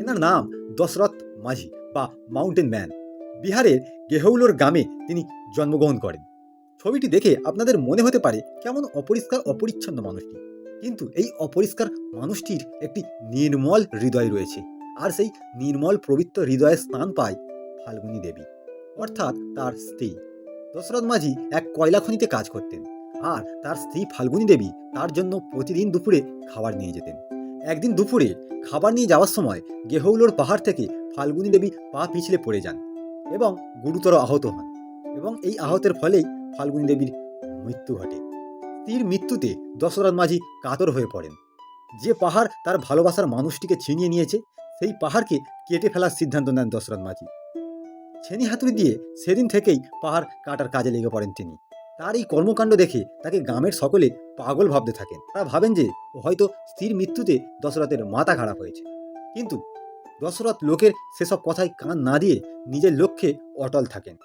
এনার নাম দশরথ মাঝি বা মাউন্টেন ম্যান। বিহারের গেহৌলোর গ্রামে তিনি জন্মগ্রহণ করেন। ছবিটি দেখে আপনাদের মনে হতে পারে কেমন অপরিষ্কার অপরিচ্ছন্ন মানুষটি। কিন্তু এই অপরিষ্কার মানুষটির একটি নির্মল হৃদয় রয়েছে। আর সেই নির্মল পবিত্র হৃদয়ে স্নান পায় ফাল্গুনী দেবী, অর্থাৎ তার স্ত্রী। দশরথ মাঝি এক কয়লা খনিতে কাজ করতেন। আর তার স্ত্রী ফাল্গুনী দেবী তার জন্য প্রতিদিন দুপুরে খাবার নিয়ে যেতেন। একদিন দুপুরে খাবার নিয়ে যাওয়ার সময় গেহৌলোর পাহাড় থেকে ফাল্গুনী দেবী পা পিছলে পড়ে যান এবং গুরুতর আহত হন এবং এই আহতের ফলেই ফাল্গুনী দেবীর মৃত্যু ঘটে। স্ত্রীর মৃত্যুতে দশরথ মাঝি কাতর হয়ে পড়েন। যে পাহাড় তার ভালোবাসার মানুষটিকে ছিনিয়ে নিয়েছে, সেই পাহাড়কে কেটে ফেলার সিদ্ধান্ত নেন দশরথ মাঝি। ছেনি হাতুড়ি দিয়ে সেদিন থেকেই পাহাড় কাটার কাজে লেগে পড়েন তিনি। তার এই কর্মকাণ্ড দেখে তাকে গ্রামের সকলে পাগল ভাবতে থাকেন। তারা ভাবেন যে হয়তো স্ত্রীর মৃত্যুতে দশরথের মাথা খারাপ হয়েছে। কিন্তু দশরথ লোকের সেসব কথায় কান না দিয়ে নিজের লক্ষ্যে অটল থাকেন।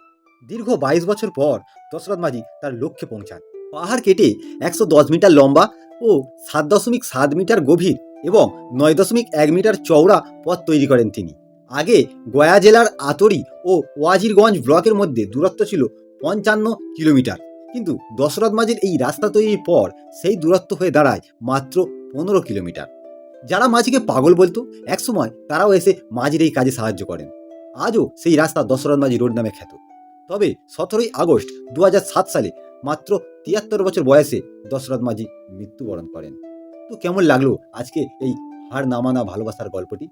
দীর্ঘ বাইশ বছর পর দশরথ মাঝি তার লক্ষ্যে পৌঁছান। পাহাড় কেটে একশো দশ মিটার লম্বা ও সাত দশমিক সাত মিটার গভীর এবং নয় দশমিক এক মিটার চওড়া পথ তৈরি করেন তিনি। আগে গয়া জেলার আতরি ও ওয়াজিরগঞ্জ ব্লকের মধ্যে দূরত্ব ছিল পঞ্চান্ন কিলোমিটার। কিন্তু দশরথ মাঝির এই রাস্তা তৈরির পর সেই দূরত্ব হয়ে দাঁড়ায় মাত্র পনেরো কিলোমিটার। যারা মাঝিকে পাগল বলতো, একসময় তারাও এসে মাঝির এই কাজে সাহায্য করেন। আজও সেই রাস্তা দশরথ মাঝি রোড নামে খ্যাত। তবে সতেরোই আগস্ট দু হাজার সাত সালে মাত্র তিয়াত্তর বছর বয়সে দশরথ মাঝি মৃত্যুবরণ করেন। তো কেমন লাগল আজকে এই হার নামানা ভালোবাসার গল্পটি?